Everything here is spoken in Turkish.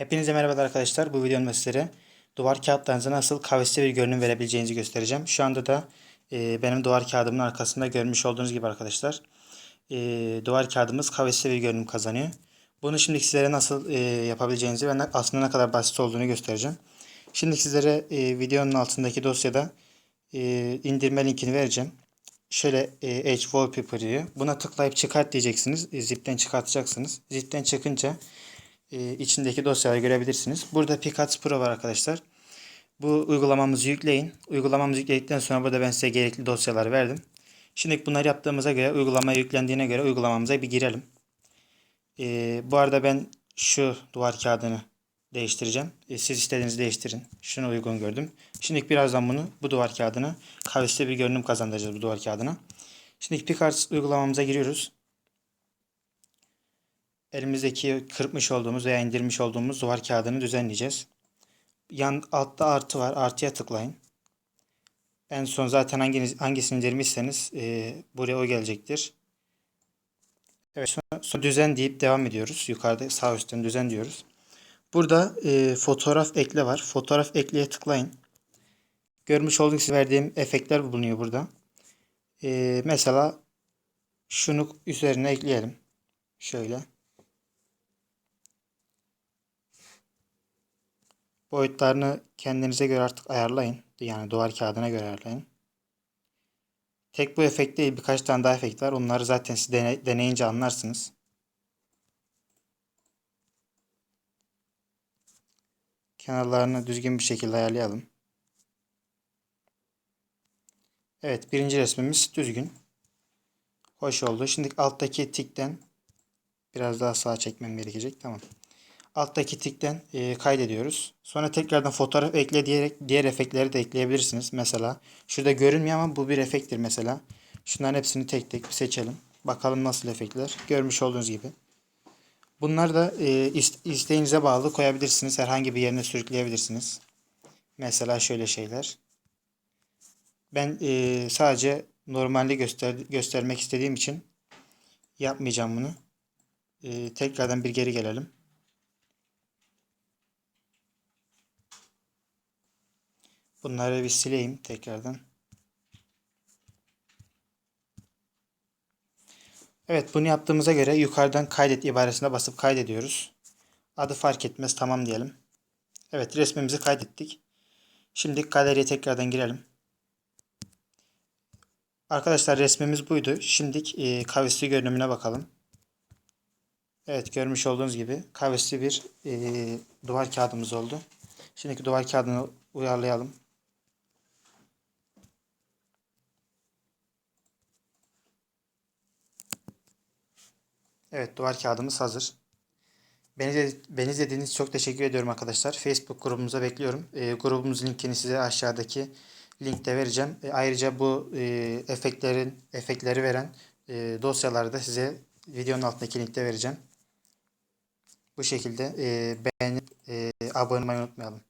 Hepinize merhaba arkadaşlar. Bu videomda sizlere duvar kağıtlarınıza nasıl kavisli bir görünüm verebileceğinizi göstereceğim. Şu anda da e, benim duvar kağıdımın arkasında görmüş olduğunuz gibi arkadaşlar. E, duvar kağıdımız kavisli bir görünüm kazanıyor. Bunu şimdi sizlere nasıl e, yapabileceğinizi ve aslında ne kadar basit olduğunu göstereceğim. Şimdi sizlere e, videonun altındaki dosyada e, indirme linkini vereceğim. Şöyle e, Edge Wallpaper diyor. Buna tıklayıp çıkart diyeceksiniz. E, zip'ten çıkartacaksınız. Zip'ten çıkınca e, içindeki dosyaları görebilirsiniz. Burada Picats Pro var arkadaşlar. Bu uygulamamızı yükleyin. Uygulamamızı yükledikten sonra burada ben size gerekli dosyaları verdim. Şimdi bunları yaptığımıza göre uygulamaya yüklendiğine göre uygulamamıza bir girelim. E, bu arada ben şu duvar kağıdını değiştireceğim. E, siz istediğinizi değiştirin. Şunu uygun gördüm. Şimdi birazdan bunu bu duvar kağıdına kavisli bir görünüm kazandıracağız bu duvar kağıdına. Şimdi Picats uygulamamıza giriyoruz elimizdeki kırpmış olduğumuz veya indirmiş olduğumuz duvar kağıdını düzenleyeceğiz. Yan altta artı var. Artıya tıklayın. En son zaten hanginiz, hangisini indirmişseniz e, buraya o gelecektir. Evet sonra, sonra düzen deyip devam ediyoruz. Yukarıda sağ üstten düzen diyoruz. Burada e, fotoğraf ekle var. Fotoğraf ekleye tıklayın. Görmüş olduğunuz gibi verdiğim efektler bulunuyor burada. E, mesela şunu üzerine ekleyelim. Şöyle. Boyutlarını kendinize göre artık ayarlayın. Yani duvar kağıdına göre ayarlayın. Tek bu efekt değil birkaç tane daha efekt var. Onları zaten siz dene- deneyince anlarsınız. Kenarlarını düzgün bir şekilde ayarlayalım. Evet birinci resmimiz düzgün. Hoş oldu. Şimdi alttaki tikten biraz daha sağa çekmem gerekecek. Tamam alttaki tikten e, kaydediyoruz. Sonra tekrardan fotoğraf ekle diyerek diğer efektleri de ekleyebilirsiniz. Mesela şurada görünmüyor ama bu bir efekttir mesela. Şunların hepsini tek tek seçelim. Bakalım nasıl efektler. Görmüş olduğunuz gibi. Bunlar da e, isteğinize bağlı koyabilirsiniz. Herhangi bir yerine sürükleyebilirsiniz. Mesela şöyle şeyler. Ben e, sadece normalde göster göstermek istediğim için yapmayacağım bunu. E, tekrardan bir geri gelelim. Bunları bir sileyim tekrardan. Evet bunu yaptığımıza göre yukarıdan kaydet ibaresine basıp kaydediyoruz. Adı fark etmez tamam diyelim. Evet resmimizi kaydettik. Şimdi galeriye tekrardan girelim. Arkadaşlar resmimiz buydu. Şimdi e, kavisli görünümüne bakalım. Evet görmüş olduğunuz gibi kavisli bir e, duvar kağıdımız oldu. Şimdiki duvar kağıdını uyarlayalım. Evet duvar kağıdımız hazır. Beni, beni izlediğiniz çok teşekkür ediyorum arkadaşlar. Facebook grubumuza bekliyorum. E, grubumuzun linkini size aşağıdaki linkte vereceğim. E, ayrıca bu e, efektlerin efektleri veren e, dosyaları da size videonun altındaki linkte vereceğim. Bu şekilde e, beğenip e, abone olmayı unutmayalım.